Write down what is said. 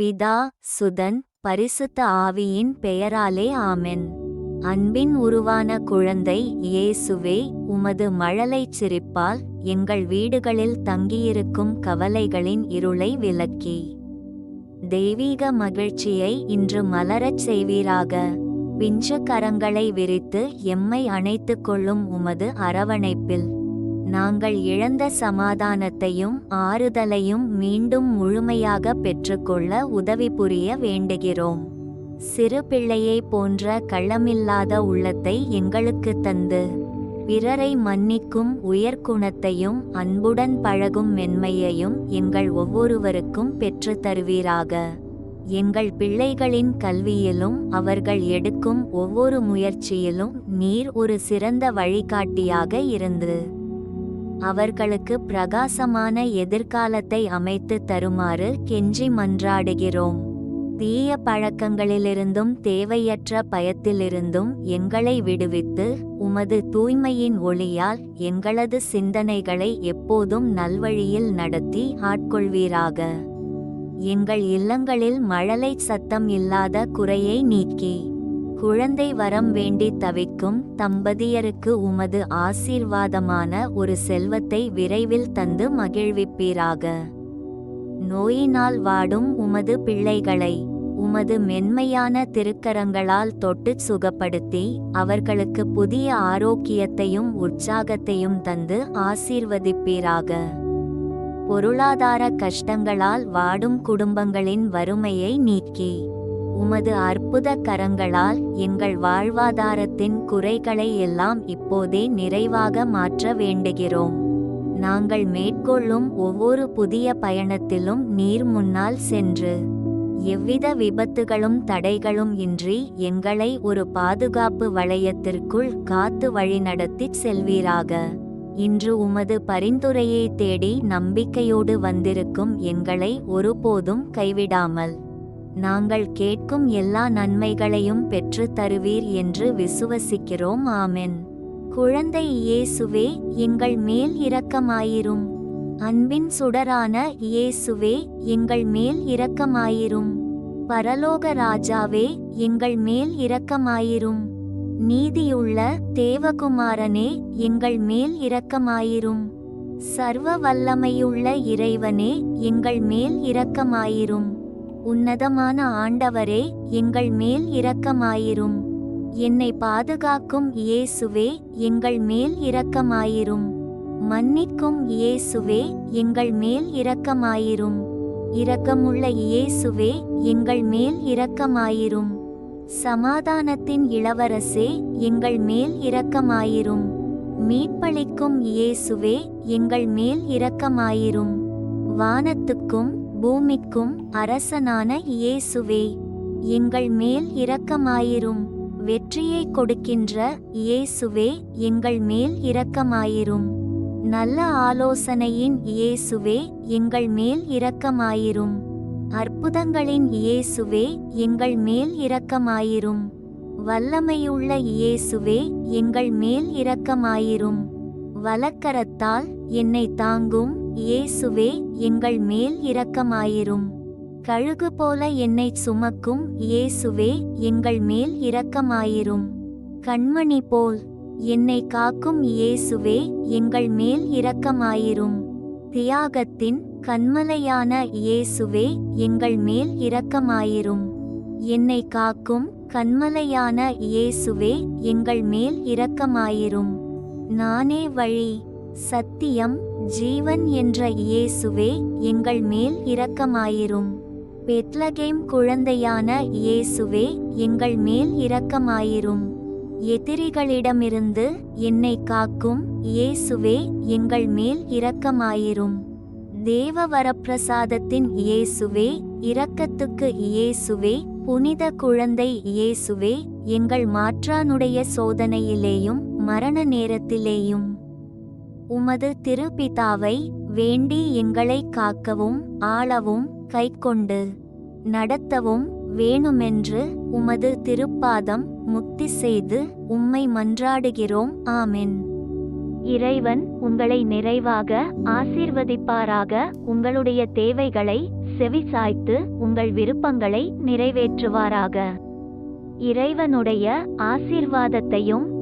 பிதா சுதன் பரிசுத்த ஆவியின் பெயராலே ஆமென். அன்பின் உருவான குழந்தை இயேசுவே உமது மழலைச் சிரிப்பால் எங்கள் வீடுகளில் தங்கியிருக்கும் கவலைகளின் இருளை விலக்கி தெய்வீக மகிழ்ச்சியை இன்று மலரச் செய்வீராக. பிஞ்சு கரங்களை விரித்து எம்மை அணைத்துக் கொள்ளும் உமது அரவணைப்பில். நாங்கள் இழந்த சமாதானத்தையும் ஆறுதலையும் மீண்டும் முழுமையாக பெற்றுக்கொள்ள உதவி புரிய வேண்டுகிறோம். சிறு பிள்ளையைப் போன்ற கள்ளமில்லாத உள்ளத்தை எங்களுக்கு தந்து பிறரை மன்னிக்கும் உயர்குணத்தையும் அன்புடன் பழகும் மென்மையையும் எங்கள் ஒவ்வொருவருக்கும் பெற்றுத் தருவீராக. எங்கள் பிள்ளைகளின் கல்வியிலும் அவர்கள் எடுக்கும் ஒவ்வொரு முயற்சியிலும் நீர் ஒரு சிறந்த வழிகாட்டியாக இருந்து அவர்களுக்கு பிரகாசமான எதிர்காலத்தை அமைத்து தருமாறு கெஞ்சி மன்றாடுகிறோம். தீய பழக்கங்களிலிருந்தும் தேவையற்ற பயத்திலிருந்தும் எங்களை விடுவித்து உமது தூய்மையின் ஒளியால் எங்களது சிந்தனைகளை எப்போதும் நல்வழியில் நடத்தி ஆட்கொள்வீராக. எங்கள் இல்லங்களில் மழலை சத்தம் இல்லாத குறையை நீக்கி. குழந்தை வரம் வேண்டி தவிக்கும் தம்பதியருக்கு உமது ஆசீர்வாதமான ஒரு செல்வத்தை விரைவில் தந்து மகிழ்விப்பீராக. நோயினால் வாடும் உமது பிள்ளைகளை உமது மென்மையான திருக்கரங்களால் தொட்டுச் சுகப்படுத்தி அவர்களுக்கு புதிய ஆரோக்கியத்தையும் உற்சாகத்தையும் தந்து ஆசீர்வதிப்பீராக. பொருளாதார கஷ்டங்களால் வாடும் குடும்பங்களின் வறுமையை நீக்கி. உமது அற்புத கரங்களால் எங்கள் வாழ்வாதாரத்தின் குறைகளை எல்லாம் இப்போதே நிறைவாக மாற்ற வேண்டுகிறோம். நாங்கள் மேற்கொள்ளும் ஒவ்வொரு புதிய பயணத்திலும் நீர் முன்னால் சென்று எவ்வித விபத்துகளும் தடைகளும் இன்றி எங்களை ஒரு பாதுகாப்பு வளையத்திற்குள் காத்து வழிநடத்திச் செல்வீராக. இன்று உமது பரிந்துரையை தேடி நம்பிக்கையோடு வந்திருக்கும் எங்களை ஒருபோதும் கைவிடாமல் நாங்கள் கேட்கும் எல்லா நன்மைகளையும் பெற்றுத் தருவீர் என்று விசுவசிக்கிறோம் ஆமென். குழந்தை இயேசுவே எங்கள் மேல் இரக்கமாயிரும். அன்பின் சுடரான இயேசுவே எங்கள் மேல் இரக்கமாயிரும். பரலோக ராஜாவே எங்கள் மேல் இரக்கமாயிரும். நீதியுள்ள தேவகுமாரனே எங்கள் மேல் இரக்கமாயிரும். சர்வ வல்லமையுள்ள இறைவனே எங்கள் மேல் இரக்கமாயிரும். உன்னதமான ஆண்டவரே எங்கள் மேல் இரக்கமாயிரும். என்னை பாதுகாக்கும் இயேசுவே எங்கள் மேல் இரக்கமாயிரும். மன்னிக்கும் இயேசுவே எங்கள் மேல் இரக்கமாயிரும். இரக்கமுள்ள இயேசுவே எங்கள் மேல் இரக்கமாயிரும். சமாதானத்தின் இளவரசே எங்கள் மேல் இரக்கமாயிரும். மீட்பளிக்கும் இயேசுவே எங்கள் மேல் இரக்கமாயிரும். வானத்துக்கும் பூமிக்கும் அரசனான இயேசுவே எங்கள் மேல் இரக்கமாயிரும். வெற்றியை கொடுக்கின்ற இயேசுவே எங்கள் மேல் இரக்கமாயிரும். நல்ல ஆலோசனையின் இயேசுவே எங்கள் மேல் இரக்கமாயிரும். அற்புதங்களின் இயேசுவே எங்கள் மேல் இரக்கமாயிரும். வல்லமையுள்ள இயேசுவே எங்கள் மேல் இரக்கமாயிரும். வலக்கரத்தால் என்னை தாங்கும். இயேசுவே எங்கள் மேல் இரக்கமாயிரும். கழுகு போல என்னை சுமக்கும் இயேசுவே எங்கள் மேல் இரக்கமாயிரும். கண்மணி போல் என்னை காக்கும் இயேசுவே எங்கள் மேல் இரக்கமாயிரும். தியாகத்தின் கண்மலையான இயேசுவே எங்கள் மேல் இரக்கமாயிரும். என்னை காக்கும் கண்மலையான இயேசுவே எங்கள் மேல் இரக்கமாயிரும். நானே வழி சத்தியம் ஜீவன் என்ற இயேசுவே எங்கள் மேல் இரக்கமாயிரும். பெத்லகேம் குழந்தையான இயேசுவே எங்கள் மேல் இரக்கமாயிரும். எதிரிகளிடமிருந்து என்னை காக்கும் இயேசுவே எங்கள் மேல் இரக்கமாயிரும். தேவ வரப்பிரசாதத்தின் இயேசுவே இரக்கத்துக்கு இயேசுவே புனித குழந்தை இயேசுவே எங்கள் மாற்றானுடைய சோதனையிலேயும் மரண நேரத்திலேயும். உமது திருப்பிதாவை வேண்டி எங்களை காக்கவும் ஆளவும் கைக்கொண்டு நடத்தவும் வேணுமென்று உமது திருப்பாதம் முக்தி செய்து உம்மை மன்றாடுகிறோம். ஆமென். இறைவன் உங்களை நிறைவாக ஆசீர்வதிப்பாராக. உங்களுடைய தேவைகளை செவிசாய்த்து உங்கள் விருப்பங்களை நிறைவேற்றுவாராக. இறைவனுடைய ஆசீர்வாதத்தையும்